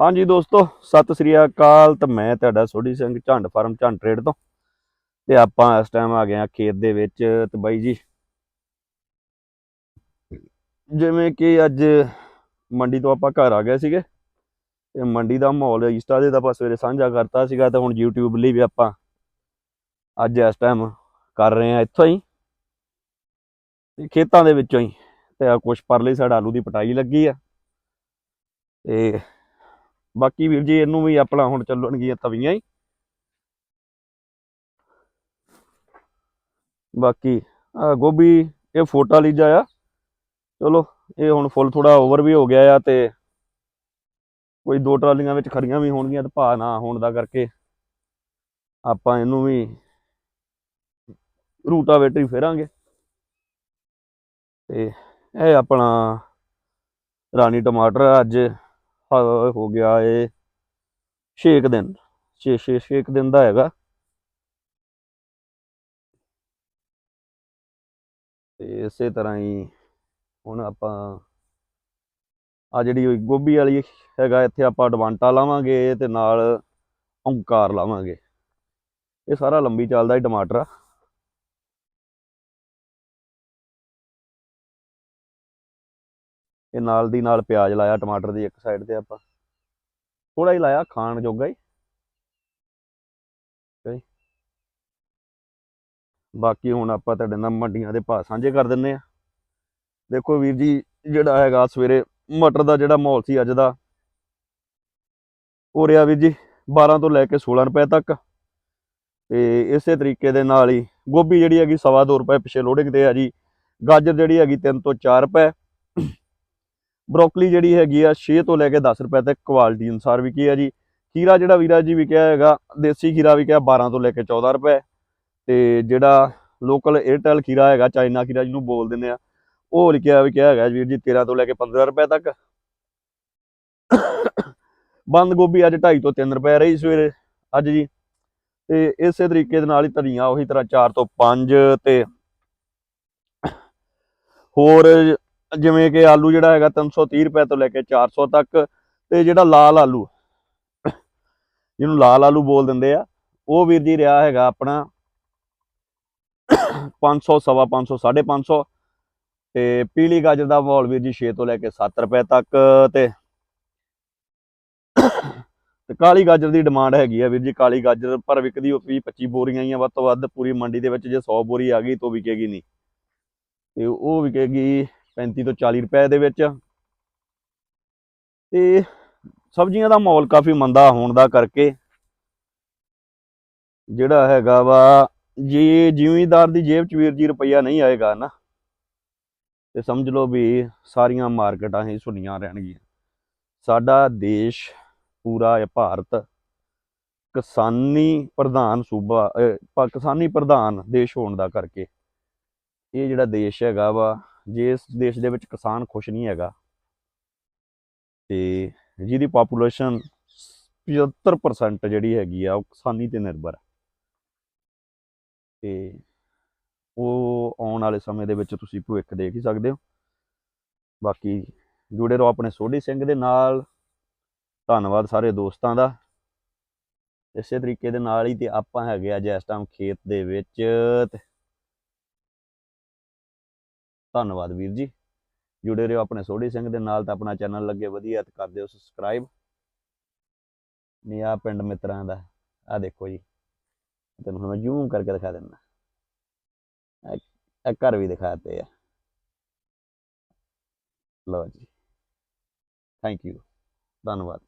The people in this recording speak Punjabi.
ਹਾਂਜੀ ਦੋਸਤੋ, ਸਤਿ ਸ੍ਰੀ ਅਕਾਲ ਤੇ ਮੈਂ ਤੁਹਾਡਾ ਸੋਢੀ ਸਿੰਘ ਝੰਡ ਫਾਰਮ, ਝੰਡ ਟ੍ਰੇਡ ਤੋਂ। ਤੇ ਆਪਾਂ ਇਸ ਟਾਈਮ ਆ ਗਏ ਆ ਖੇਤ ਦੇ ਵਿੱਚ ਤੇ ਬਾਈ ਜੀ, ਜਿਵੇਂ ਕਿ ਅੱਜ ਮੰਡੀ ਤੋਂ ਆਪਾਂ ਘਰ ਆ ਗਏ ਸੀਗੇ। ਤੇ ਮੰਡੀ ਦਾ ਮਾਹੌਲ ਇੰਸਟਾ ਦੇ ਤਾਂ ਆਪਾਂ ਸਵੇਰੇ ਸਾਂਝਾ ਕਰਤਾ ਸੀਗਾ ਤੇ ਹੁਣ YouTube ਲਈ ਵੀ ਆਪਾਂ ਅੱਜ ਇਸ ਟਾਈਮ ਕਰ ਰਹੇ ਆ ਇੱਥੋਂ ਹੀ। ਤੇ ਖੇਤਾਂ ਦੇ ਵਿੱਚੋਂ ਹੀ। ਤੇ ਆ ਕੁਛ ਪਰਲੇ ਸਾਈਡ ਆਲੂ ਦੀ ਪਟਾਈ ਲੱਗੀ ਆ। ਤੇ ਬਾਕੀ ਵੀਰ ਜੀ, ਇਹਨੂੰ ਵੀ ਆਪਣਾ ਹੁਣ ਚੱਲਣਗੀਆਂ ਤਵੀਆਂ ਹੀ। ਬਾਕੀ ਗੋਭੀ, ਇਹ ਫੋਟਾ ਲੀਜਾ ਆ ਚਲੋ, ਇਹ ਹੁਣ ਫੁੱਲ ਥੋੜਾ ਓਵਰ ਵੀ ਹੋ ਗਿਆ ਆ ਤੇ ਕੋਈ ਦੋ ਟਰਾਲੀਆਂ ਵਿੱਚ ਖਰੀਆਂ ਵੀ ਹੋਣਗੀਆਂ ਤੇ ਭਾਅ ਨਾ ਹੋਣ ਦਾ ਕਰਕੇ ਆਪਾਂ ਇਹਨੂੰ ਵੀ ਰੂਟਾਵੇਟਰ ਹੀ ਫੇਰਾਂਗੇ। ਤੇ ਇਹ ਆਪਣਾ ਰਾਣੀ ਟਮਾਟਰ ਅੱਜ। ਹੋ ਗਿਆ ਇਹ 6 ਦਿਨ 6 6 6 ਦਿਨ ਦਾ ਹੈਗਾ। ਤੇ ਇਸੇ ਤਰ੍ਹਾਂ ਹੀ ਹੁਣ ਆਪਾਂ ਆ ਜਿਹੜੀ ਗੋਭੀ ਵਾਲੀ ਹੈਗਾ, ਇੱਥੇ ਆਪਾਂ ਅਡਵਾਂਟਾ ਲਾਵਾਂਗੇ ਤੇ ਨਾਲ ਓਂਕਾਰ ਲਾਵਾਂਗੇ। ਇਹ ਸਾਰਾ ਲੰਬੀ ਚੱਲਦਾ ਹੀ ਟਮਾਟਰ ਆ। ਇਹ ਨਾਲ ਦੀ ਨਾਲ ਪਿਆਜ਼ ਲਾਇਆ, ਟਮਾਟਰ ਦੀ ਇੱਕ ਸਾਈਡ ਤੇ ਆਪਾਂ। ਥੋੜਾ ਹੀ ਲਾਇਆ, ਖਾਣ ਜੋਗਾ ਹੀ। ਠੀਕ ਹੈ ਜੀ। ਬਾਕੀ ਹੁਣ ਆਪਾਂ ਤੁਹਾਡੇ ਨਾਲ ਮੰਡੀਆਂ ਦੇ ਭਾਅ ਸਾਂਝੇ ਕਰ ਦਿੰਨੇ ਆ ਦੇਖੋ ਵੀਰ ਜੀ, ਜਿਹੜਾ ਹੈਗਾ ਸਵੇਰੇ ਮਟਰ ਦਾ ਜਿਹੜਾ ਮਾਹੌਲ ਸੀ ਅੱਜ ਦਾ, ਉਹ ਰਿਹਾ ਵੀਰ ਜੀ 12 ਤੋਂ ਲੈ ਕੇ 16 ਰੁਪਏ ਤੱਕ। ਤੇ ਇਸੇ ਤਰੀਕੇ ਦੇ ਨਾਲ ਹੀ ਗੋਭੀ ਜਿਹੜੀ ਹੈਗੀ ਸਵਾ ਦੋ ਰੁਪਏ ਪਿਛੇ ਲੋਡਿੰਗ ਤੇ ਆ ਜੀ, ਗਾਜਰ ਜਿਹੜੀ ਹੈਗੀ 3 ਤੋਂ 4 ਰੁਪਏ। ਬਰੋਕਲੀ ਜਿਹੜੀ ਹੈਗੀ ਆ 6 ਤੋਂ ਲੈ ਕੇ 10 ਰੁਪਏ ਤੱਕ ਕੁਆਲਿਟੀ ਅਨੁਸਾਰ ਵਿਕੀ ਆ ਜੀ। ਖੀਰਾ ਜਿਹੜਾ ਵੀਰਾ ਜੀ ਵਿਕਿਆ ਹੈਗਾ, ਦੇਸੀ ਖੀਰਾ ਵਿਕਿਆ 12 ਤੋਂ ਲੈ ਕੇ 14 ਰੁਪਏ। ਤੇ ਜਿਹੜਾ ਲੋਕਲ 에ਅਰਟੈਲ ਖੀਰਾ ਹੈਗਾ, ਚਾਈਨਾ ਖੀਰਾ ਜਿਹਨੂੰ ਬੋਲ ਦਿੰਦੇ ਆ, ਉਹ ਲਿਖਿਆ ਵਿਕਿਆ ਹੈਗਾ ਵੀਰ ਜੀ 13 ਤੋਂ ਲੈ ਕੇ 15 ਰੁਪਏ ਤੱਕ। ਬੰਦ ਗੋਭੀ ਅੱਜ 2.5 ਤੋਂ 3 ਰੁਪਏ ਰਹੀ ਸਵੇਰੇ, ਅੱਜ ਜੀ। ਤੇ ਇਸੇ ਤਰੀਕੇ ਦੇ ਨਾਲ ਹੀ ਧਨੀਆ ਉਹੀ ਤਰ੍ਹਾਂ 4 ਤੋਂ 5 ਤੇ ਹੋਰ ਜਿਵੇਂ ਕਿ ਆਲੂ ਜਿਹੜਾ ਹੈਗਾ 330 ਰੁਪਏ ਤੋਂ ਲੈ ਕੇ 400 ਤੱਕ ਤੇ ਜਿਹੜਾ ਲਾਲ ਆਲੂ, ਜਿਹਨੂੰ ਲਾਲ ਆਲੂ ਬੋਲ ਦਿੰਦੇ ਆ, ਉਹ ਵੀਰ ਜੀ ਰਿਹਾ ਹੈਗਾ ਆਪਣਾ 500 ਸਵਾ 500 550 ਤੇ ਪੀਲੀ ਗਾਜਰ ਦਾ ਮਾਹੌਲ ਵੀਰ ਜੀ 6 ਤੋਂ ਲੈ ਕੇ 7 ਰੁਪਏ ਤੱਕ ਤੇ ਤੇ ਕਾਲੀ ਗਾਜਰ ਦੀ ਡਿਮਾਂਡ ਹੈਗੀ ਆ ਵੀਰ ਜੀ, ਕਾਲੀ ਗਾਜਰ ਪਰ ਵਿਕਦੀ ਉਹ 20 25 ਬੋਰੀਆਂ ਹੀ ਆ, ਵੱਧ ਤੋਂ ਵੱਧ ਪੂਰੀ ਮੰਡੀ ਦੇ ਵਿੱਚ ਜੇ 100 ਬੋਰੀ ਆ ਗਈ ਤਾਂ ਵਿਕੇਗੀ ਨਹੀਂ। ਤੇ ਉਹ ਵਿਕੇਗੀ 35 ਤੋਂ 40 ਰੁਪਏ ਦੇ ਵਿੱਚ। ਤੇ ਸਬਜ਼ੀਆਂ ਦਾ ਮਾਹੌਲ ਕਾਫੀ ਮੰਦਾ ਹੋਣ ਦਾ ਕਰਕੇ ਜਿਹੜਾ ਹੈਗਾ ਵਾ, ਜੇ ਜ਼ਿਮੀਂਦਾਰ ਦੀ ਜੇਬ 'ਚ ਵੀਰ ਜੀ ਰੁਪਈਆ ਨਹੀਂ ਆਏਗਾ ਨਾ, ਤੇ ਸਮਝ ਲਓ ਵੀ ਸਾਰੀਆਂ ਮਾਰਕੀਟਾਂ ਹੀ ਸੁਣੀਆਂ ਰਹਿਣਗੀਆਂ। ਸਾਡਾ ਦੇਸ਼ ਪੂਰਾ ਇਹ ਭਾਰਤ। ਕਿਸਾਨੀ ਪ੍ਰਧਾਨ ਸੂਬਾ ਕਿਸਾਨੀ ਪ੍ਰਧਾਨ ਦੇਸ਼ ਹੋਣ ਦਾ ਕਰਕੇ। ਇਹ ਜਿਹੜਾ ਦੇਸ਼ ਹੈਗਾ ਵਾ ਜੇ ਇਸ ਦੇਸ਼ ਦੇ ਵਿੱਚ ਕਿਸਾਨ ਖੁਸ਼ ਨਹੀਂ ਹੈਗਾ ਤੇ ਜਿਹਦੀ ਪਾਪੂਲੇਸ਼ਨ 75% ਜਿਹੜੀ ਹੈਗੀ ਆ, ਉਹ ਕਿਸਾਨੀ ਤੇ ਨਿਰਭਰ ਹੈ ਤੇ ਉਹ ਆਉਣ ਵਾਲੇ ਸਮੇਂ ਦੇ ਵਿੱਚ ਤੁਸੀਂ ਭਵਿੱਖ ਦੇਖ ਹੀ ਸਕਦੇ ਹੋ। ਬਾਕੀ ਜੁੜੇ ਰਹੋ ਆਪਣੇ ਸੋਢੀ ਸਿੰਘ ਦੇ ਨਾਲ। ਧੰਨਵਾਦ ਸਾਰੇ ਦੋਸਤਾਂ ਦਾ। ਇਸੇ ਤਰੀਕੇ ਦੇ ਨਾਲ ਹੀ ਤੇ ਆਪਾਂ ਹੈਗੇ ਅੱਜ ਇਸ ਟਾਈਮ ਖੇਤ ਦੇ ਵਿੱਚ। ਧੰਨਵਾਦ ਵੀਰ ਜੀ। ਜੁੜੇ ਰਹੋ ਆਪਣੇ ਸੋਢੀ ਸਿੰਘ ਦੇ ਨਾਲ ਤਾਂ ਆਪਣਾ ਚੈਨਲ ਲੱਗੇ ਵਧੀਆ ਤੇ ਕਰ ਦਿਓ ਸਬਸਕ੍ਰਾਈਬ ਨੇ ਆ ਪਿੰਡ ਮਿੱਤਰਾਂ ਦਾ ਆ ਦੇਖੋ ਜੀ। ਤੈਨੂੰ ਹੁਣ ਮੈਂ ਜ਼ੂਮ ਕਰਕੇ ਦਿਖਾ ਦਿੰਦਾ। ਇਹ ਘਰ ਵੀ ਦਿਖਾਤੇ ਆ। ਲਓ ਜੀ। ਥੈਂਕ ਯੂ ਧੰਨਵਾਦ।